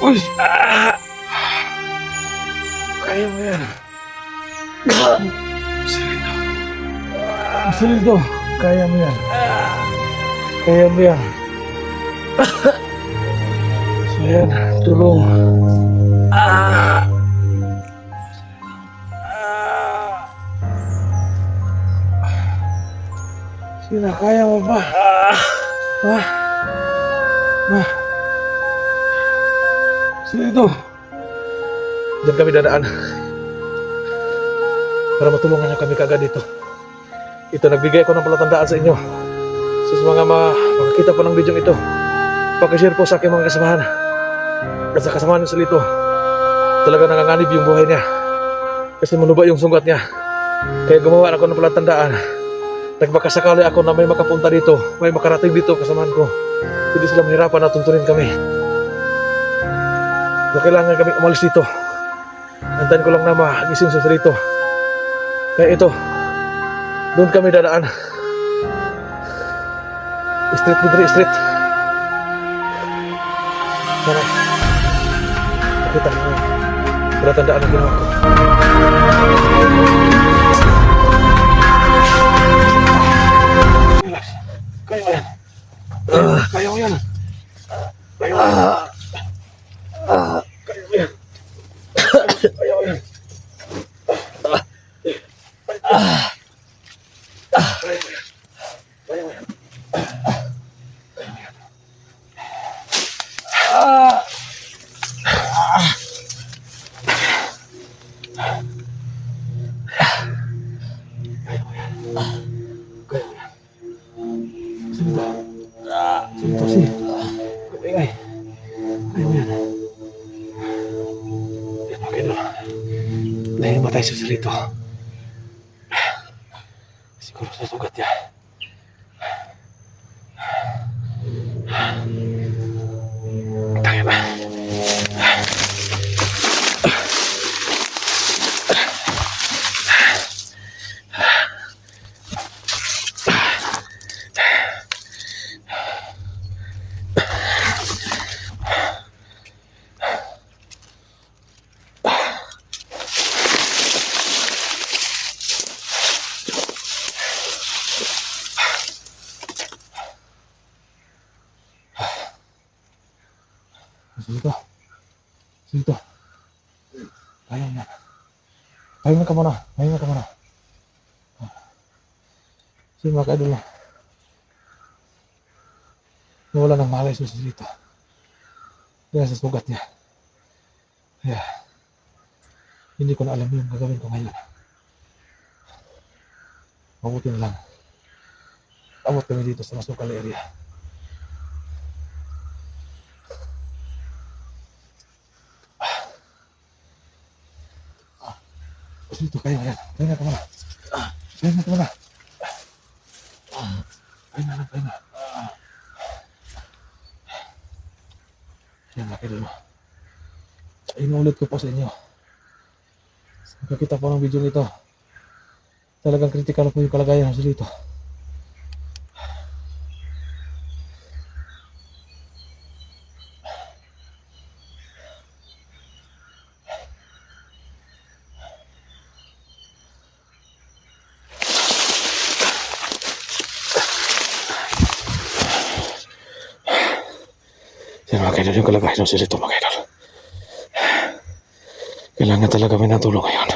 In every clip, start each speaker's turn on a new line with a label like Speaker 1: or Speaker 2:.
Speaker 1: Uy! Ah! Kaya mo yan. Silito. Silito. Kaya mo yan. Kaya mo yan. So yan, tulong. Ah! Sina, kaya mo ba? Ha? Ma? Sino ito? Diyan kami dadaan. Para matulungan niyo kami kagad dito. Ito, nagbigay ako ng palatandaan sa inyo. Sa mga mga makakita po ng video ito. Pakishare po sa aking mga kasamahan. At sa kasamahan sa lito. Talaga nanganganib yung buhay niya. Kasi manuba yung sugat niya. Kaya gumawa ako ng palatandaan. Nagbakasakali ako na may makapunta dito, may makarating dito kasamahan ko. Hindi sila mahirapan na tuntunin kami. So, kailangan kami umalis dito. Antayin ko lang na magising sa rito. Kaya ito, doon kami dadaan. Street Bidri Street. Sana. Nakita niyo. Wala tandaan ang ginawa ko. Relax. Kaya yan. Kaya mo. Pahinga ka muna. Pahinga ka muna. Sino mga kaidol na? Nawala ng malay sa dito. Dahil sa sugat niya. Kaya, hindi ko na alam yung gagawin ko ngayon. Mabuti na lang. Abot kami dito sa masukal area. Dito kayo, ayan. Pahinga ka muna. Pahinga ka muna. Pahinga lang, pahinga. Ayan, nakita mo. Inuulit ko po sa inyo. Nakakita po ng video nito. Talagang critical po yung kalagayan sa dito. Yan mga kaidol yung kalagayan ng silito mga kaidol. Kailangan talaga may natulong ngayon.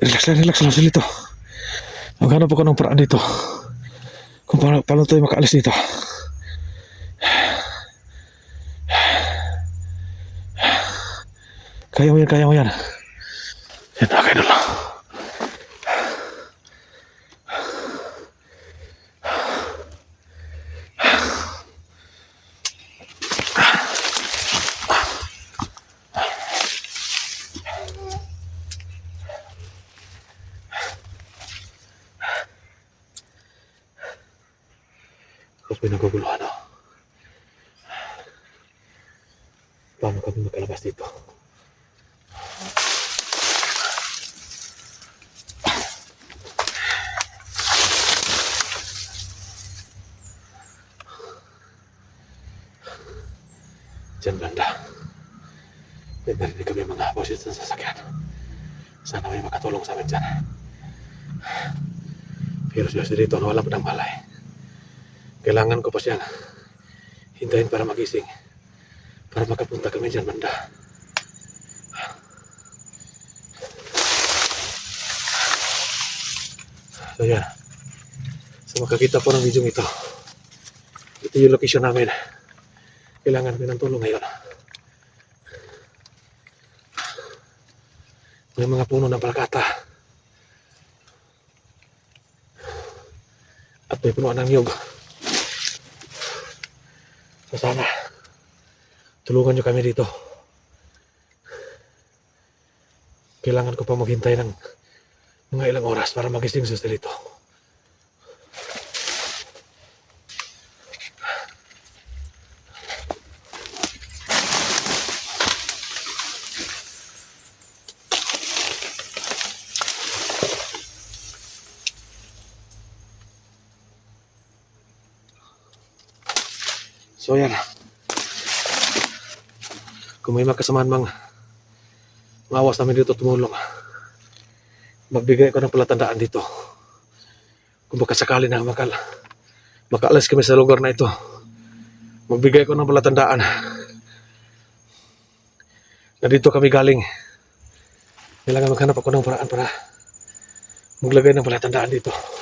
Speaker 1: Relax lang, relax lang silito. Maghanap ako ng paraan dito. Kung paano, paano tayo makaalis dito. Kaya mo yan, kaya mo yan. Yan pinaguguluhan ako. Oh. Paano kami magkalabas dito? Diyan banda. May narinig kami mga habos sa sasakyan. Sana may makatulong sa amin dyan. Pero siya si Rito, walang pinang malay. Eh. Kailangan ko pa siyang hintayin para magising. Para makapunta kami dyan banda. So yan. So makakita po ng video ito. Ito yung location namin. Kailangan kami ng tulong ngayon. May mga puno ng palakata. At may punuan ng niyog. So sana, tulungan nyo kami dito. Kailangan ko pa maghintay ng mga ilang oras para magising sa dito. So yan. Kung may makasamahan mang mawas namin dito tumulong, magbigay ko ng palatandaan dito. Kung baka sakali na makal, makaalis kami sa lugar na ito, magbigay ko ng palatandaan na dito kami galing. Kailangan maghanap ako ng paraan para maglagay ng palatandaan dito.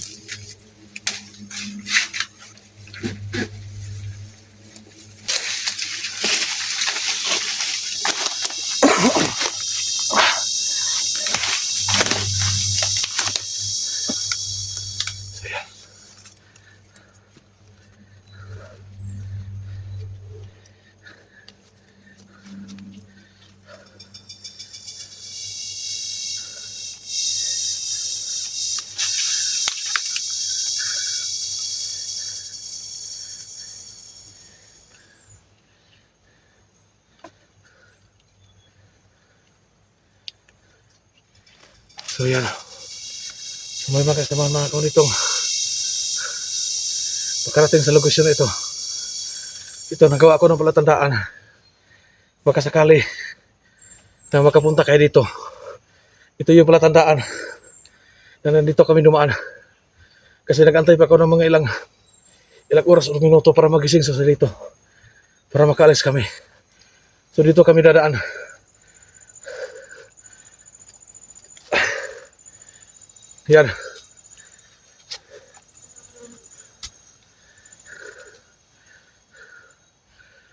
Speaker 1: あっ! So yan. So may mga kasama mga ko nitong Pagkarating sa lokasyon na ito, ito, nagawa ko ng palatandaan. Baka sakali na makapunta kayo dito. Ito yung palatandaan na nandito kami dumaan. Kasi nagantay pa ako ng mga ilang ilang oras o minuto para magising sa salito. Para makaalis kami. So dito kami dadaan. Yan.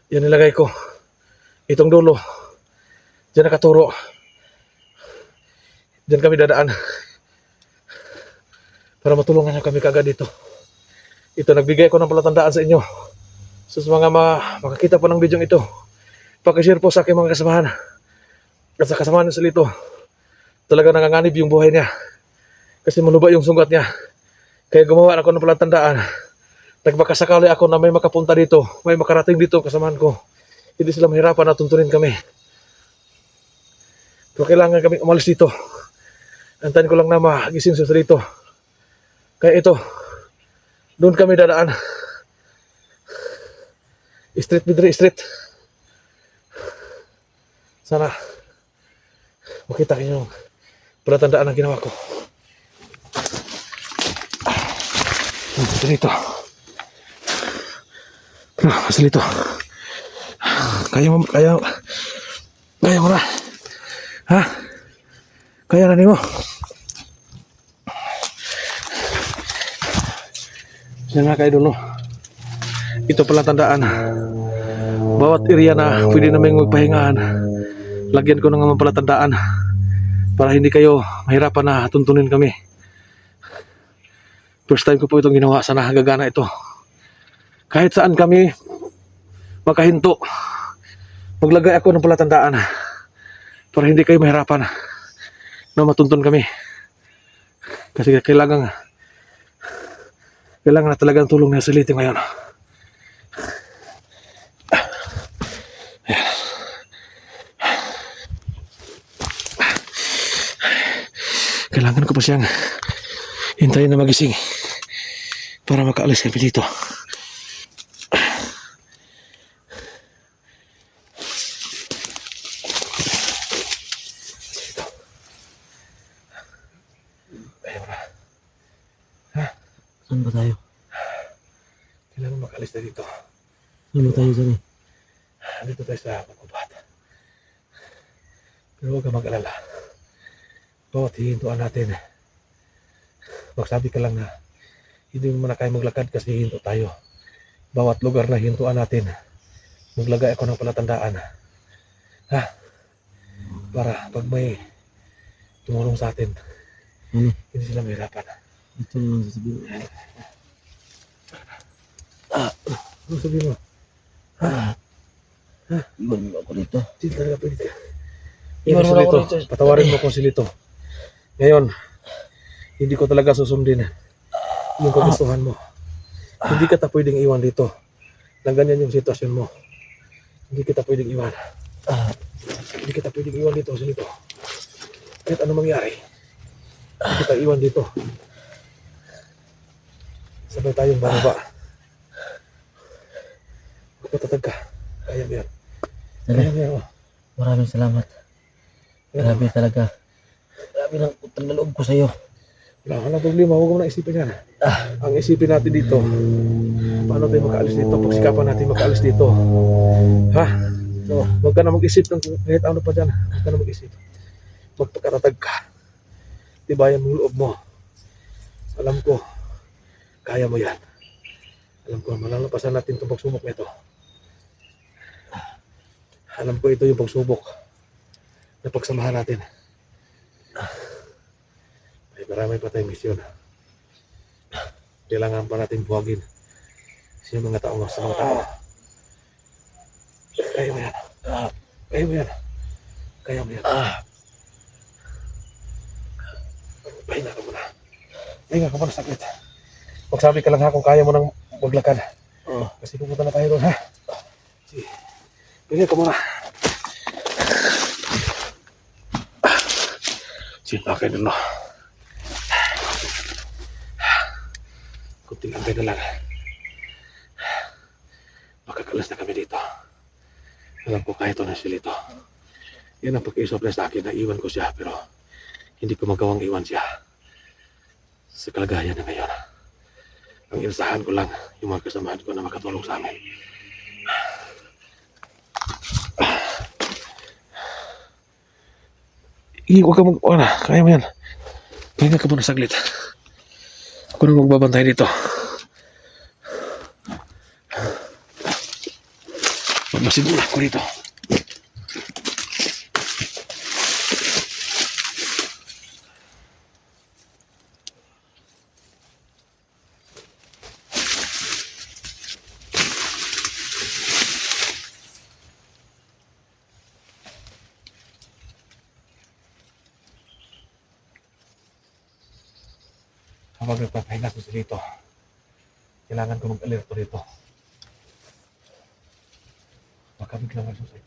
Speaker 1: Yan nilagay ko. Itong dulo. Diyan nakaturo. Diyan kami dadaan. Para matulungan niyo kami kagad dito. Ito, nagbigay ko ng palatandaan sa inyo. So, sa mga ma makakita po ng video ito, pakishare po sa aking mga kasamahan. At sa kasamahan sa lito, talaga nanganganib yung buhay niya. Kasi maluba yung sugat niya. Kaya gumawa ako ng palatandaan. Nagbakasakali ako na may makapunta dito, may makarating dito kasamahan ko. Hindi sila mahirapan na tuntunin kami. Pero kailangan kami umalis dito. Antayin ko lang na magising sa dito. Kaya ito, doon kami dadaan. Street bidri street. Sana makita kayo yung palatandaan na ginawa ko. Salito. Ah, Salito. Kaya mo, kaya, kaya mo na. Ha? Kaya na ni dulo. Ito pala tandaan. Bawat area na pwede namin magpahingahan, lagyan ko na nga pala tandaan para hindi kayo mahirapan na tuntunin kami. First time ko po itong ginawa. Sana gagana ito. Kahit saan kami makahinto, maglagay ako ng palatandaan para hindi kayo mahirapan na matuntun kami. Kasi kailangan kailangan na talagang tulong ng siliti ngayon. Kailangan ko pa siyang hintayin na magising para makaalis kami dito.
Speaker 2: Saan ba tayo?
Speaker 1: Kailangan makaalis na dito.
Speaker 2: Saan ba tayo dyan eh?
Speaker 1: Dito tayo sa pagkubat. Pero huwag ka mag-alala. Bawat hihintuan natin, magsabi ka lang na hindi mo na kaya maglakad kasi hinto tayo. Bawat lugar na hintuan natin, maglagay ako ng palatandaan. Ha? Para pag may tumulong sa atin,
Speaker 2: Ano?
Speaker 1: hindi sila mahirapan.
Speaker 2: Ito na lang sasabihin.
Speaker 1: Ano sabihin mo?
Speaker 2: Iwan mo ako dito.
Speaker 1: Hindi talaga pwede ka.
Speaker 2: Iwan mo ako rito.
Speaker 1: Patawarin mo ko si Lito. Ngayon, hindi ko talaga susundin yung kagustuhan mo. Hindi kita pwedeng iwan dito. Na ganyan yung sitwasyon mo. Hindi kita pwedeng iwan. Hindi kita pwedeng iwan dito, si Lito. Kahit ano mangyari, hindi kita iwan dito. Sabay tayong bababa. Magpatatag ka. Kaya mo yan. Kaya mo yan, oh.
Speaker 2: maraming salamat.
Speaker 1: Mo.
Speaker 2: Grabe talaga. Grabe ng utang na loob ko sa'yo.
Speaker 1: Wala ka ng problema, huwag mo na isipin yan. Ang isipin natin dito, paano tayo makaalis dito? Pagsikapan natin makaalis dito. Ha? So, huwag ka na mag-isip ng kahit ano pa dyan. Huwag ka na mag-isip. Magpakatatag ka. Tibayan mo loob mo. Alam ko, kaya mo yan. Alam ko, malalampasan natin itong pagsubok na ito. Alam ko ito yung pagsubok na pagsamahan natin. Marami pa tayong misyon. Kailangan pa natin buhagin sa mga tao sa mga tao. Kaya mo yan. Kaya mo yan. Kaya mo yan. Pahinga ka muna. Pahinga ka muna saglit. Magsabi ka lang ha kung kaya mo nang maglakad.
Speaker 2: Oh.
Speaker 1: Kasi pupunta na tayo doon ha. Sige. Pahinga ka muna. Simpa kayo doon no. Kunting angkay na lang. Makakalas na kami dito. Alam ko kahit na sila ito. Yan ang pag-iisip niya sa akin na iwan ko siya pero hindi ko magawang iwan siya sa kalagayan na ngayon. Ang inasahan ko lang yung mga kasamahan ko na makatulong sa amin. Hindi, huwag ka mag... Wala, kaya mo yan. Pahinga ka muna saglit. Ako na magbabantay dito. Magmasiguro ako dito. Sa dito, kailangan ko mag-alerto dito. Baka biglang may susunod.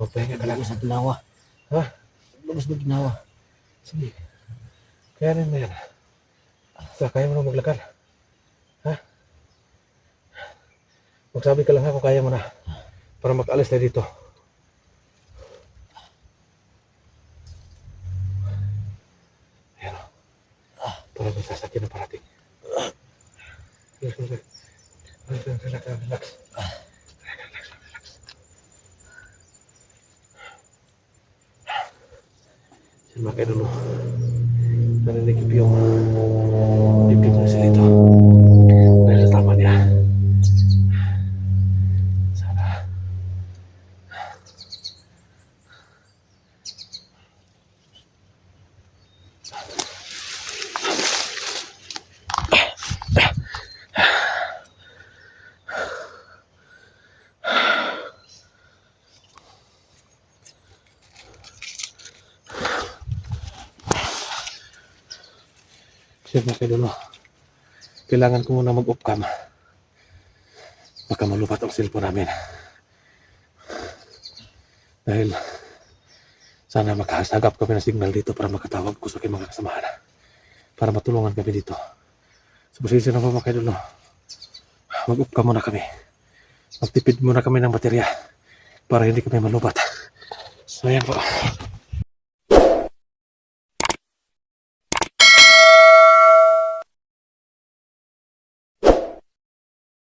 Speaker 1: Magpahinga ka lang.
Speaker 2: Na ginawa.
Speaker 1: Ha?
Speaker 2: Lubos na ginawa.
Speaker 1: Sige. Kaya rin mo yan. Sa kaya mo na maglakad. Ha? Magsabi ka lang kung kaya mo na. Para mag-alis tayo dito. Ayan o. Para may sasakyan na parating. Relax, relax. Relax, relax, relax. Relax, relax. Dulu? Narinig ko yung dibdib ng silito. Dahil sa tama niya. Sana. Siyempre kayo dulu. Kailangan ko muna mag-off cam. Baka malupat ang cellphone namin. Dahil sana makahasagap kami ng signal dito para makatawag ko sa aking mga kasamahan. Para matulungan kami dito. So, pasensya na po mga kaidolo. Mag-off cam muna kami. Magtipid muna kami ng baterya para hindi kami malupat. So, ayan po.